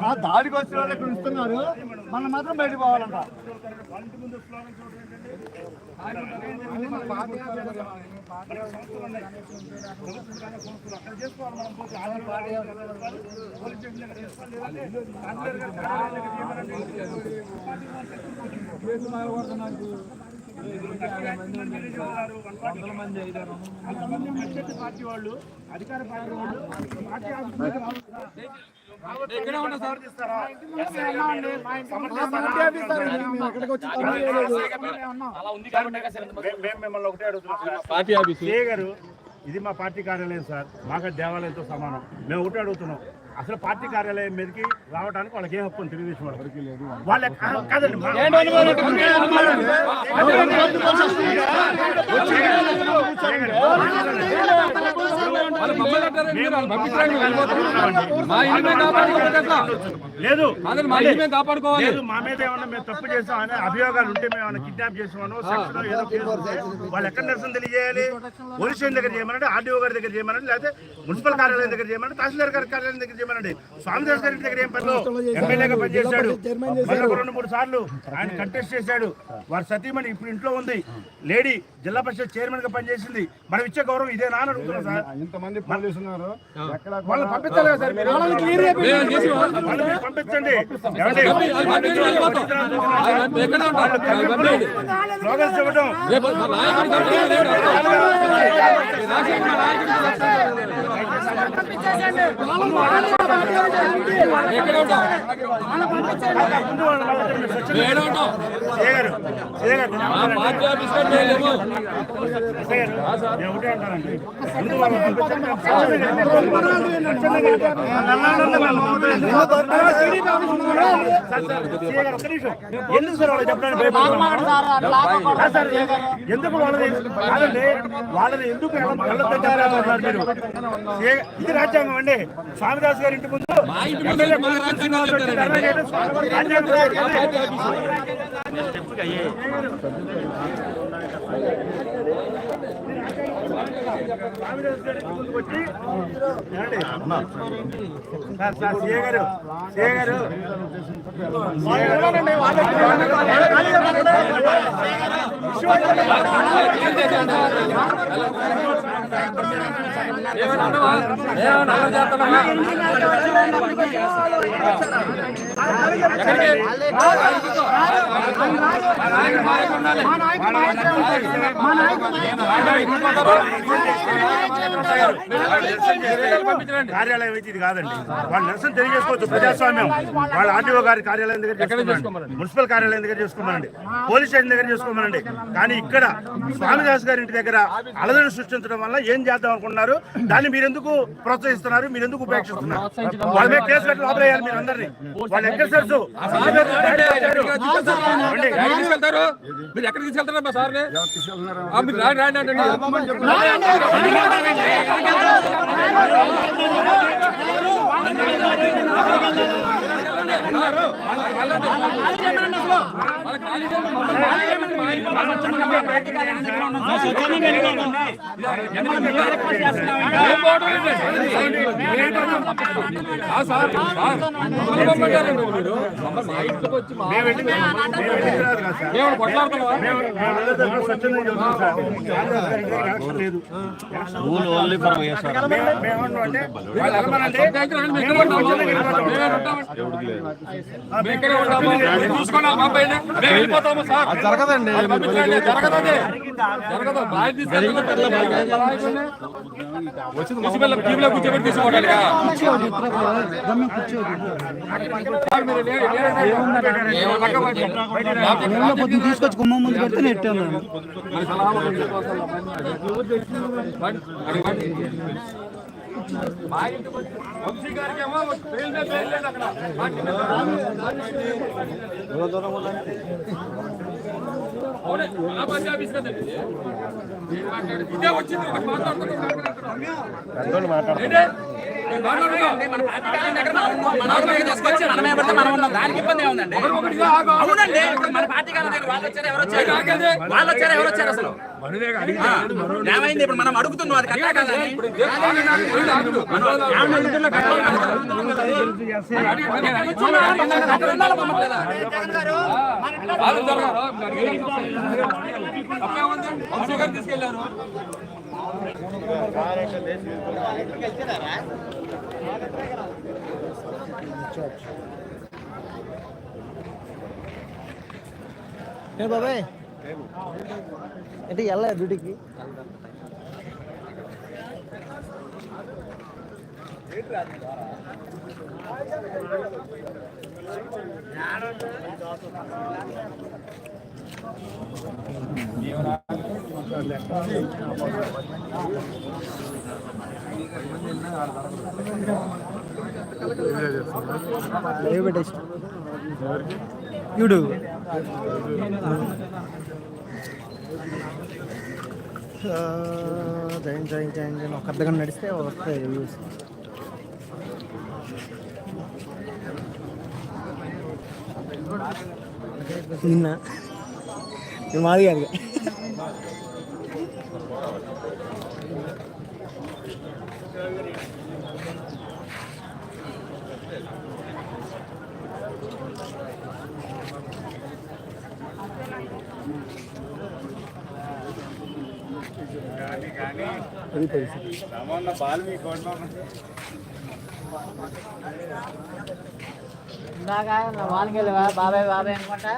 ఆ దాడికి వచ్చిన వాళ్ళు ఇక్కడ ఇస్తున్నారు మనం మాత్రం బయటకు పోవాలంట. పార్టీ వాళ్ళు అధికార పార్టీ వాళ్ళు పార్టీ ఆఫీస్ ఇక్కడే ఉన్నా సార్ మేము మిమ్మల్ని ఒకటే అడుగుతున్నాం సార్. పార్టీ ఆఫీస్ సిఏ గారు ఇది మా పార్టీ కార్యాలయం సార్ మాకు దేవాలయంతో సమానం మేము ఒకటే అడుగుతున్నాం అసలు పార్టీ కార్యాలయం మీదకి రావడానికి వాళ్ళకి ఏ హక్కు తెలుగుదేశం వాళ్ళకి వాళ్ళ ఆ, కాదండి మా- వాళ్ళు మమ్మల్ని అంటారు మీరు వాళ్ళు పంపించడానికి మేము వెళ్ళిపోతాం. మా ఇల్లు మేము కాపాడుకోవాలి ఎట్లా? లేదు. మా ఇల్లు మేము కాపాడుకోవాలి. లేదు మా మీద ఏమన్నా మేము తప్పు చేసాం అనే అభియోగాలు ఉంటే మేము ఏమన్నా కిడ్నాప్ చేసామనో ఏదో వాళ్ళు ఎక్కడ నిరసన తెలియజేయాలి? పోలీస్ స్టేషన్ దగ్గర చేయమనండి ఆర్డీఓ గారి దగ్గర చేయమనండి లేకపోతే మున్సిపల్ కార్యాలయం దగ్గర చేయమనండి తహసీల్దార్ గారి కార్యాలయం దగ్గర చేయమనండి. స్వామిదాస్ గారి దగ్గర ఏం పనులు ఎమ్మెల్యేగా పనిచేశాడు రెండు మూడు సార్లు ఆయన కంటెస్ట్ చేశాడు. వారి సతీమణి ఇప్పుడు ఇంట్లో ఉంది. లేడీ జిల్లా పరిషత్ చైర్మన్గా పనిచేసింది. మనం ఇచ్చే గౌరవం ఇదే నాన్న అడుగుతున్నాం సార్. ఇంతమంది పోలీసులు ఉన్నారు ఎక్కడ వాళ్ళని పంపించాలి కదా సార్ మీరు మేము చేసి వాళ్ళని మీరు పంపించండి. పార్టీ ఆఫీస్ లేము. ఒకటే అంటానండి. సార్, ఎందుకు సార్ వాళ్ళు చెప్పడానికి సార్, ఎందుకు వాళ్ళని కాదండి వాళ్ళని ఎందుకు మీరు ఇది రాజ్యాంగం అండి స్వామిదాస్ గారి ఇంటి ముందు మా ఇంటి ముందు రాజ్యాంగం చెప్తారండి. రాజ్యాంగం మా పార్టీ సీఏ గారు కార్యాలయం అయితే ఇది కాదండి. వాళ్ళు నిరసన తెలియజేసుకోవచ్చు ప్రజాస్వామ్యం. వాళ్ళ ఆర్టీఓ గారి కార్యాలయం దగ్గర చేసుకోమనండి మున్సిపల్ కార్యాలయం దగ్గర చేసుకోమనండి పోలీస్ స్టేషన్ దగ్గర చేసుకోమనండి కానీ ఇక్కడ స్వామిదాస్ గారి ఇంటి దగ్గర అలజడి సృష్టించడం వల్ల ఏం చేద్దాం అనుకున్నారు దాన్ని మీరు ఎందుకు ప్రోత్సహిస్తున్నారు? మీరు ఎందుకు ఉపేక్షిస్తున్నారు వాళ్ళ మీద కేసు కట్టి లోపలేయాలి మీరు అందరినీ. వాళ్ళు ఎక్కడ తెలుసు ఎక్కడికి తీసుకెళ్తారు. మీరు ఎక్కడికి తీసుకెళ్తారా మా సార్ని? ఆ, మీరు రాండి రాండి అంటే సార్. మా వచ్చి జరగదండి. జరగదండి. జరగదు. బాగా పొద్దు తీసుకొచ్చి గుమ్మ ముందు పెడితే నెట్టాను మా ఇంటికి వచ్చి వంశీ గారికి ఏమో బెయిల్ బెయిల్ లేదు అక్కడ. పార్టీ మీద. అవునండి ఇప్పుడు మన పార్టీ వాళ్ళు వచ్చారు ఎవరు వచ్చారు వాళ్ళు వచ్చారు ఎవరు వచ్చారు అసలు ఏమైంది ఇప్పుడు మనం అడుగుతున్నాం అది కాదని తీసుకెళ్ళారు బాబాయ్? అంటే వెళ్ళా డ్యూటీకి? జీవనా లైవ్ పెట్టేసి YouTube join join join join ఒక అర్ధగంట నడిస్తే వస్తాయి వ్యూస్ నిన్న. మాది కాదు అది పరిస్థితి ఇందాక నా వాళ్ళకి వెళ్ళవా బాబాయ్ బాబాయ్ అనుకుంటా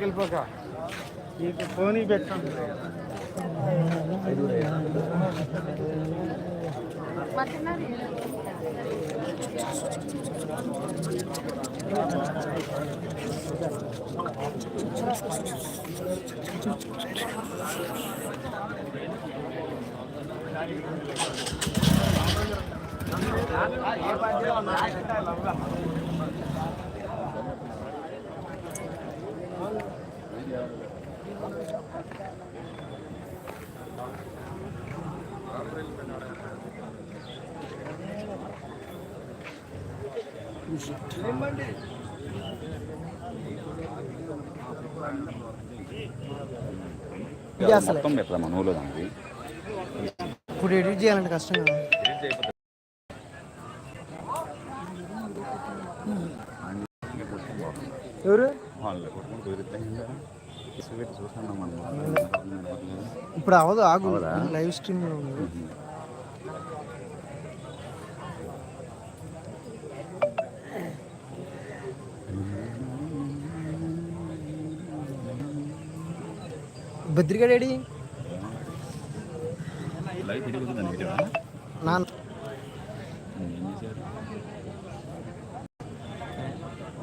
వెళ్ళిపోక ఫోన్ పెట్టండి ఇది అసలే మొత్తం దానికి? ఇప్పుడు ఎడిట్ చేయాలంటే కష్టం కదా. ఎవరు? ఇప్పుడు అవదు ఆగు? లైవ్ స్ట్రీమ్ దాని వీడియో నాన్న. ఏం చేశారు?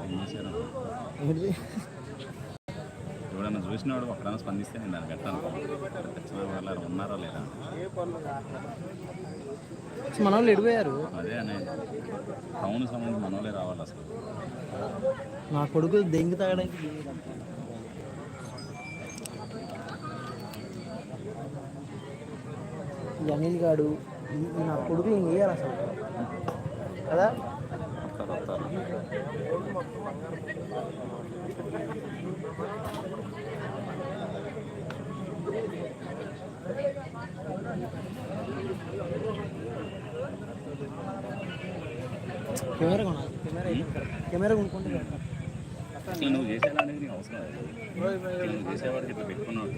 ఏం చేశారు? ఏంటిది? ఎవడన్నా చూసి తెలిసిన వాడు ఒకడైనా స్పందిస్తే నేను దాన్ని పెట్టాను వాళ్ళు ఉన్నారో లేదా? మన వాళ్ళు ఎడిపోయారు. అదే అనే. టౌన్ సంబంధించి మనోళ్ళే రావాలి అసలు. నా కొడుకు దెంగి తాగడానికి ఈ అనిల్ గాడు నా కొడుకు ఇంక వేయాలి అసలు? కదా? కెమెరా కొనాలి. కెమెరా కెమెరా కొనుక్కుంటే నువ్వు చేసేదానికి నీకు అవసరం లేదు. నువ్వు చేసేవాడికి ఇట్లా పెట్టుకున్నావు.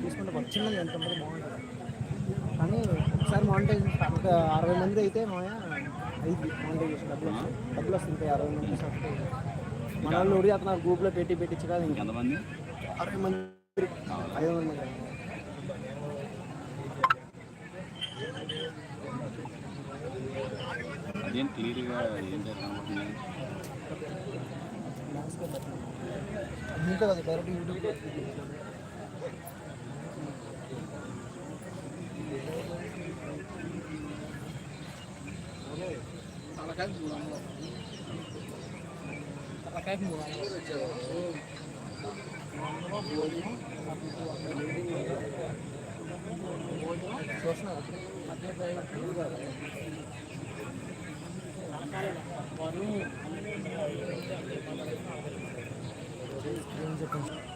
తీసుకుంటే వచ్చిందని ఎంత మంది బాగుంటుంది కానీ ఒకసారి మానిటైజ్ ఒక అరవై మంది అయితే మాయ ఐదు మానిటైజేషన్ డబ్బులు. డబ్బులు వస్తుంటాయి అరవై మంది సబ్స్క్రైబ్ మన వాళ్ళు ఉడి అతను గ్రూప్లో పెట్టి పెట్టించు కదా ఇంకా. ఎంతమంది? అరవై మంది. ఐదు వందల మంది. అదేం క్లియర్గా ఏం చేస్తాను ఇంకా కదా డైరెక్ట్ యూట్యూబ్ తర్వాత ఖర్చులు Gracias.